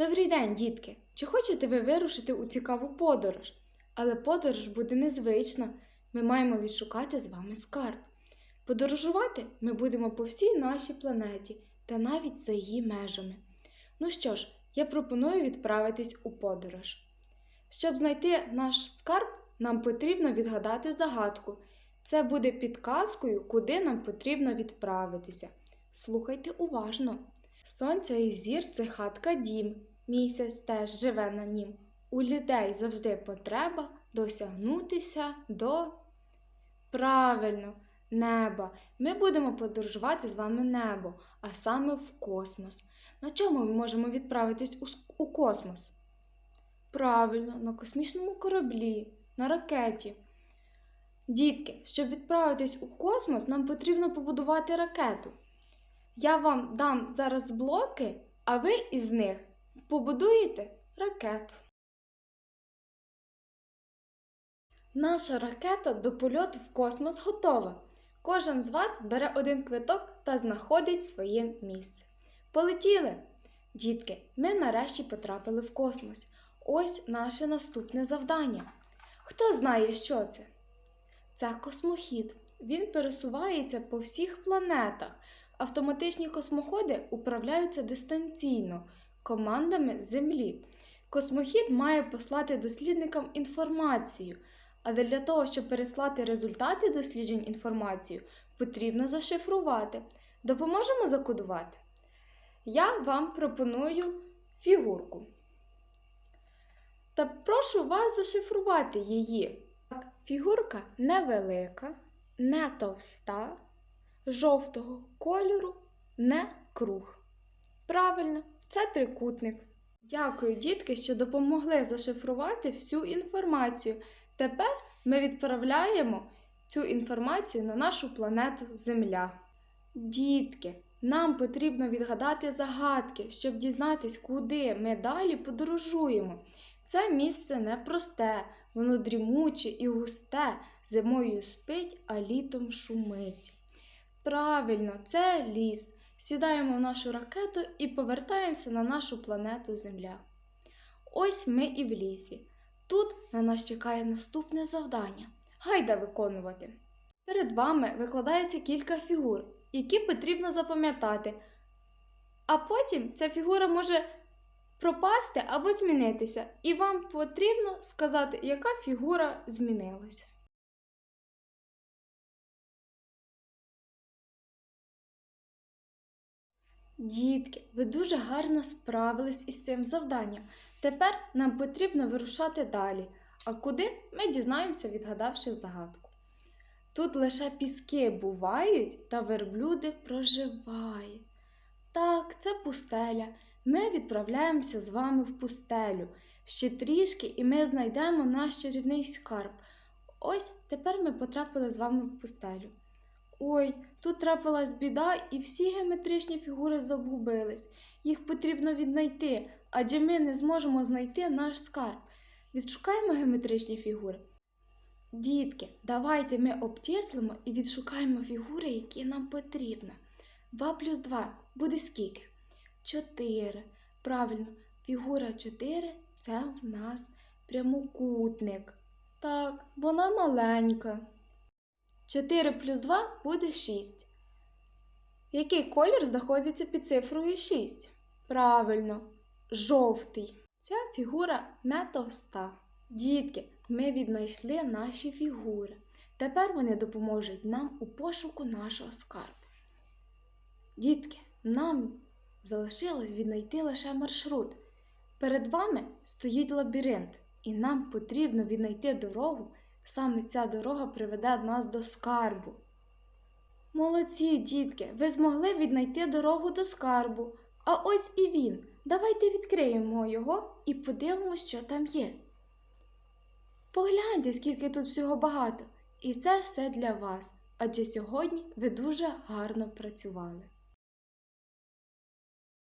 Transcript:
Добрий день, дітки! Чи хочете ви вирушити у цікаву подорож? Але подорож буде незвична. Ми маємо відшукати з вами скарб. Подорожувати ми будемо по всій нашій планеті та навіть за її межами. Ну що ж, я пропоную відправитись у подорож. Щоб знайти наш скарб, нам потрібно відгадати загадку. Це буде підказкою, куди нам потрібно відправитися. Слухайте уважно. Сонця і зір це хатка дім, місяць теж живе на нім. У людей завжди потреба досягнутися до правильно неба. Ми будемо подорожувати з вами небо, а саме в космос. На чому ми можемо відправитись у, космос? Правильно, на космічному кораблі, на ракеті. Дітки, щоб відправитись у космос, нам потрібно побудувати ракету. Я вам дам зараз блоки, а ви із них побудуєте ракету. Наша ракета до польоту в космос готова. Кожен з вас бере один квиток та знаходить своє місце. Полетіли! Дітки, ми нарешті потрапили в космос. Ось наше наступне завдання. Хто знає, що це? Це космохід. Він пересувається по всіх планетах. Автоматичні космоходи управляються дистанційно командами Землі. Космохід має послати дослідникам інформацію, але для того, щоб переслати результати досліджень інформацію, потрібно зашифрувати. Допоможемо закодувати? Я вам пропоную фігурку. Та прошу вас зашифрувати її. Фігурка невелика, не товста, жовтого кольору, не круг. Правильно, це трикутник. Дякую, дітки, що допомогли зашифрувати всю інформацію. Тепер ми відправляємо цю інформацію на нашу планету Земля. Дітки, нам потрібно відгадати загадки, щоб дізнатись, куди ми далі подорожуємо. Це місце непросте, воно дрімуче і густе, зимою спить, а літом шумить. Правильно, це ліс. Сідаємо в нашу ракету і повертаємося на нашу планету Земля. Ось ми і в лісі. Тут на нас чекає наступне завдання. Гайда виконувати. Перед вами викладається кілька фігур, які потрібно запам'ятати. А потім ця фігура може пропасти або змінитися, і вам потрібно сказати, яка фігура змінилася. Дітки, ви дуже гарно справились із цим завданням. Тепер нам потрібно вирушати далі. А куди ми дізнаємося, відгадавши загадку. Тут лише піски бувають, та верблюди проживають. Так, це пустеля. Ми відправляємося з вами в пустелю. Ще трішки, і ми знайдемо наш чарівний скарб. Ось тепер ми потрапили з вами в пустелю. Ой, тут трапилась біда, і всі геометричні фігури загубились. Їх потрібно віднайти, адже ми не зможемо знайти наш скарб. Відшукаємо геометричні фігури. Дітки, давайте ми обчислимо і відшукаємо фігури, які нам потрібно. 2 плюс 2 буде скільки? 4. Правильно, фігура 4 це в нас прямокутник. Так, вона маленька. 4 плюс 2 буде 6. Який колір знаходиться під цифрою 6? Правильно, жовтий. Ця фігура не товста. Дітки, ми віднайшли наші фігури. Тепер вони допоможуть нам у пошуку нашого скарбу. Дітки, нам залишилось віднайти лише маршрут. Перед вами стоїть лабіринт, і нам потрібно віднайти дорогу. Саме ця дорога приведе нас до скарбу. Молодці, дітки, ви змогли віднайти дорогу до скарбу. А ось і він. Давайте відкриємо його і подивимося, що там є. Погляньте, скільки тут всього багато. І це все для вас, адже сьогодні ви дуже гарно працювали.